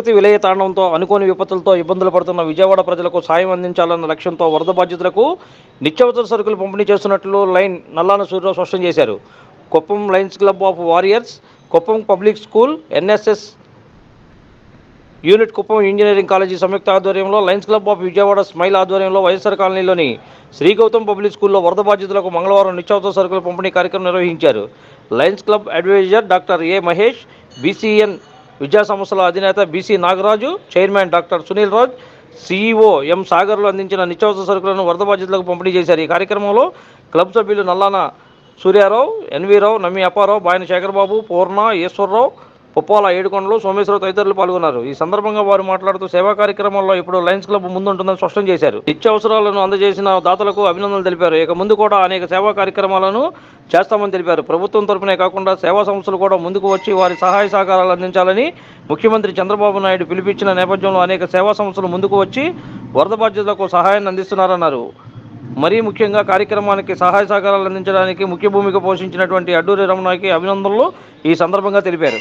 ప్రకృతి విలయ తాండంతో అనుకోని విపత్తులతో ఇబ్బందులు పడుతున్న విజయవాడ ప్రజలకు సాయం అందించాలన్న లక్ష్యంతో వరద బాధితులకు నిత్యావసర సరుకులు పంపిణీ చేస్తున్నట్లు లైన్ నల్లాన సూర్యరావు స్పష్టం చేశారు. Kuppam lions club of warriors Kuppam public school NSS unit Kuppam engineering college సంయుక్త ఆధ్వర్యంలో lions club of Vijayawada smile ఆధ్వర్యంలో వైఎస్ఆర్ కాలనీలోని శ్రీ గౌతమ్ పబ్లిక్ స్కూల్లో వరద బాధితులకు మంగళవారం నిత్యావసర సరుకుల పంపిణీ కార్యక్రమం నిర్వహించారు. Lions club adviser doctor A Mahesh BCN విద్యా సంస్థల అధినేత BC Nagaraju chairman doctor Sunil Raj CEO M సాగర్లు అందించిన నిత్యావసర సరుకులను వరద బాధితులకు పంపిణీ చేశారు. ఈ కార్యక్రమంలో క్లబ్ సభ్యులు నల్లాన సూర్యారావు ఎన్వీరావు నమ్మి అప్పారావు బాయన శేఖరబాబు పూర్ణ ఈశ్వరరావు పుప్పాల ఏడుకొండలు సోమేశ్వర తదితరులు పాల్గొన్నారు. ఈ సందర్భంగా వారు మాట్లాడుతూ సేవా కార్యక్రమాల్లో ఇప్పుడు లయన్స్ క్లబ్ ముందుంటుందని స్పష్టం చేశారు. నిత్యావసరాలను అందజేసిన దాతలకు అభినందనలు తెలిపారు. ఇక ముందు కూడా అనేక సేవా కార్యక్రమాలను చేస్తామని తెలిపారు. ప్రభుత్వం తరఫునే కాకుండా సేవా సంస్థలు కూడా ముందుకు వచ్చి వారి సహాయ సహకారాలు అందించాలని ముఖ్యమంత్రి చంద్రబాబు నాయుడు పిలిపించిన నేపథ్యంలో అనేక సేవా సంస్థలు ముందుకు వచ్చి వరద బాధ్యతలకు సహాయాన్ని అందిస్తున్నారన్నారు. మరీ ముఖ్యంగా కార్యక్రమానికి సహాయ సహకారాలు అందించడానికి ముఖ్య భూమిక పోషించినటువంటి అడ్డూరి రమణకి అభినందనలు ఈ సందర్భంగా తెలిపారు.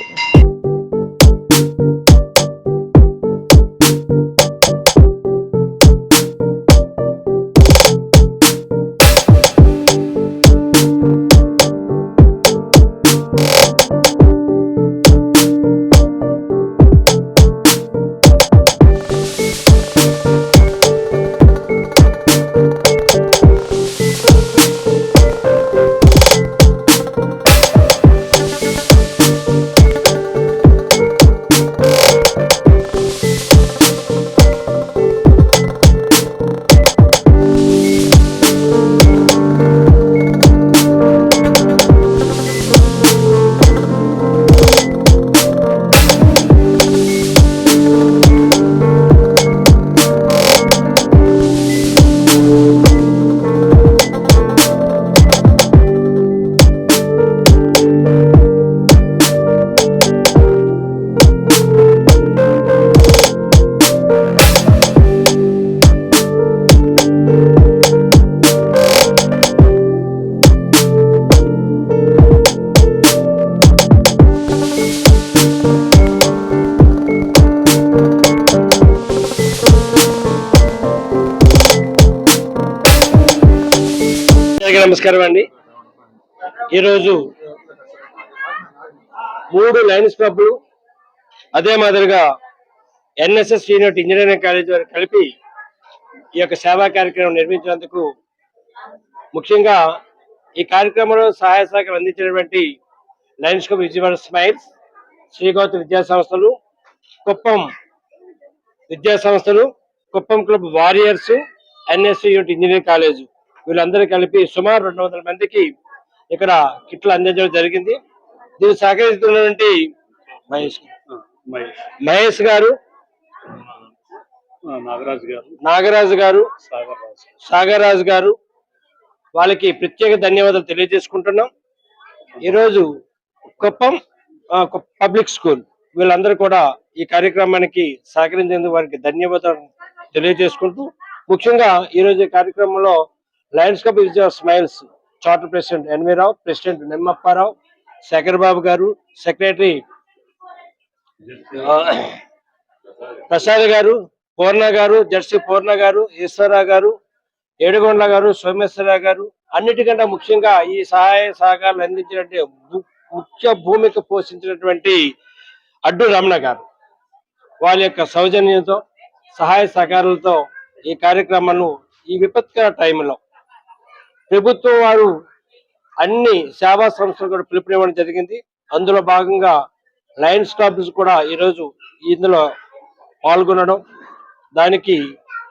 నమస్కారం అండి. ఈరోజు మూడు లైన్స్ క్లబ్లు అదే మాదిరిగా ఎన్ఎస్ఎస్ యూనిట్ ఇంజనీరింగ్ కాలేజ్ వారు కలిపి ఈ యొక్క సేవా కార్యక్రమం నిర్మించినందుకు ముఖ్యంగా ఈ కార్యక్రమంలో సహాయ శాఖ అందించినటువంటి lions club Vijayawada smiles Srigauthi విద్యా సంస్థలు కుప్పం విద్యా సంస్థలు Kuppam club warriors NSC unit engineering college. వీళ్ళందరూ కలిపి సుమారు రెండు వందల మందికి ఇక్కడ కిట్లు అందించడం జరిగింది. దీన్ని సహకరిస్తున్నటువంటి మహేష్ మహేష్. గారు నాగరాజు గారు. నాగరాజు గారు సాగర్ రాజు. గారు వాళ్ళకి ప్రత్యేక ధన్యవాదాలు తెలియజేసుకుంటున్నాం. ఈరోజు కుప్పం పబ్లిక్ స్కూల్ వీళ్ళందరూ కూడా ఈ కార్యక్రమానికి సహకరించేందుకు వారికి ధన్యవాదాలు తెలియజేసుకుంటూ ముఖ్యంగా ఈరోజు కార్యక్రమంలో lions cup Vijaya smiles charter president NV Rao president Nimmapparao Sekhar Babu గారు సెక్రటరీ ప్రసాద్ గారు పూర్ణ గారు జెర్సీ పూర్ణ గారు ఈశ్వరరావు గారు ఏడుగొండ్ల గారు సోమేశ్వరరావు గారు అన్నిటికంటే ముఖ్యంగా ఈ సహాయ సహకారాలు అందించినటువంటి ము- ముఖ్య భూమిక పోషించినటువంటి అడ్డు రమణ గారు. వాళ్ళ యొక్క సౌజన్యంతో సహాయ సహకారాలతో ఈ కార్యక్రమాలను ఈ విపత్కర టైంలో ప్రభుత్వం వారు అన్ని సేవా సంస్థలు కూడా పిలుపునివ్వడం జరిగింది. అందులో భాగంగా లయన్స్ క్లబ్స్ కూడా ఈరోజు ఇందులో పాల్గొనడం దానికి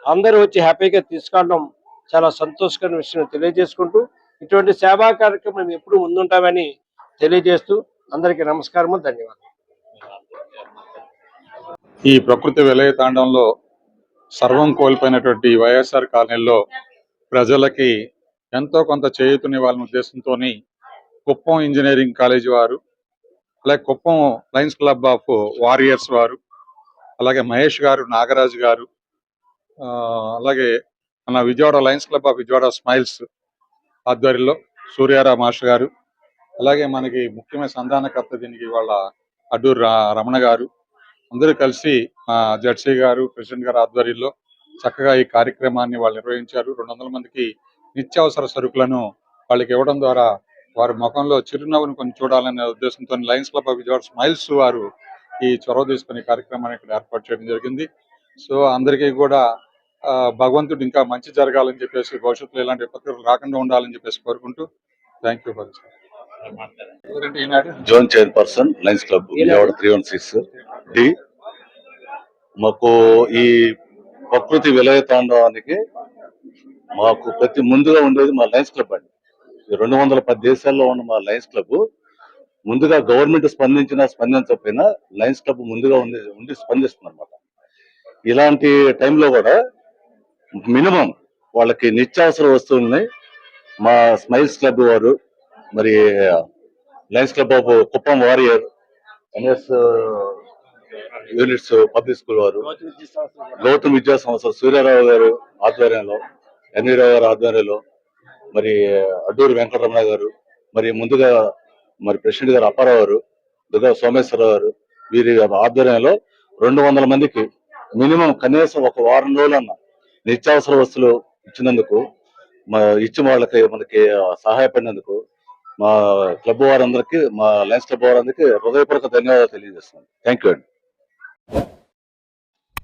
అందరూ వచ్చి హ్యాపీగా తీసుకోవడం చాలా సంతోషకరమైన విషయం తెలియజేసుకుంటూ ఇటువంటి సేవా కార్యక్రమం ఎప్పుడు ముందుంటామని తెలియజేస్తూ అందరికీ నమస్కారము ధన్యవాదాలు ఈ ప్రకృతి విలయ తాండంలో సర్వం కోల్పోయినటువంటి వైఎస్ఆర్ కాలనీలో ప్రజలకి ఎంతో కొంత చేయూతనివ్వాలనే ఉద్దేశంతో కుప్పం ఇంజనీరింగ్ కాలేజీ వారు అలాగే Kuppam Lions Club of Warriors వారు అలాగే మహేష్ గారు నాగరాజు గారు ఆ, అలాగే మన Vijayawada Lions Club of Vijayawada Smiles ఆధ్వర్యంలో సూర్యారా మాస్టర్ గారు అలాగే మనకి ముఖ్యమైన సంధానకర్త దీనికి వాళ్ళ అడ్డూరు రమణ గారు అందరూ కలిసి మా జడ్సీ గారు ప్రెసిడెంట్ గారు ఆధ్వర్యంలో చక్కగా ఈ కార్యక్రమాన్ని వాళ్ళు నిర్వహించారు. రెండు వందల మందికి నిత్యావసర సరుకులను వాళ్ళకి ఇవ్వడం ద్వారా వారి ముఖంలో చిరునవ్వును కొంచెం చూడాలనే ఉద్దేశంతో Lions Club of Vijayawada Smiles వారు ఈ చొరవ తీసుకునే కార్యక్రమాన్ని ఇక్కడ ఏర్పాటు చేయడం జరిగింది. సో అందరికీ కూడా భగవంతుడు ఇంకా మంచి జరగాలని చెప్పేసి భవిష్యత్తులో ఇలాంటి విపత్తులు రాకుండా ఉండాలని చెప్పేసి కోరుకుంటూ thank you for zone chairperson Lions Club Vijayawada three one six D మాకు ఈ ప్రకృతి విలయ తాండవానికి మాకు ప్రతి ముందుగా ఉండేది మా లయన్స్ క్లబ్ అండి. రెండు వందల పది దేశాల్లో ఉన్న మా లయన్స్ క్లబ్ ముందుగా గవర్నమెంట్ స్పందించినా స్పందించకపోయినా లయన్స్ క్లబ్ ముందుగా ఉండి ఉండి స్పందిస్తుంది అనమాట ఇలాంటి టైంలో కూడా మినిమం వాళ్ళకి నిత్యావసర వస్తువుల్ని మా స్మైల్స్ క్లబ్ వారు మరి Lions Club of Kuppam warrior NS units public school వారు గౌతమ్ విద్యా సంస్థ సూర్యారావు గారు ఆధ్వర్యంలో ఎన్వీరావు గారు ఆధ్వర్యంలో మరి అడ్డూరి వెంకటరమణ గారు మరి ముందుగా మరి ప్రెసిడెంట్ గారు అప్పారావు గారు దుర్గా సోమేశ్వరరావు గారు వీరి ఆధ్వర్యంలో రెండు వందల మందికి మినిమం కనీసం ఒక వారం రోజులన్న నిత్యావసర వస్తువులు ఇచ్చినందుకు మా ఇచ్చిన వాళ్ళకి మనకి సహాయపడినందుకు మా క్లబ్ వారందరికీ మా లయన్స్ క్లబ్ వారందరికీ హృదయపూర్వక ధన్యవాదాలు తెలియజేస్తున్నాను. థ్యాంక్ యూ అండి.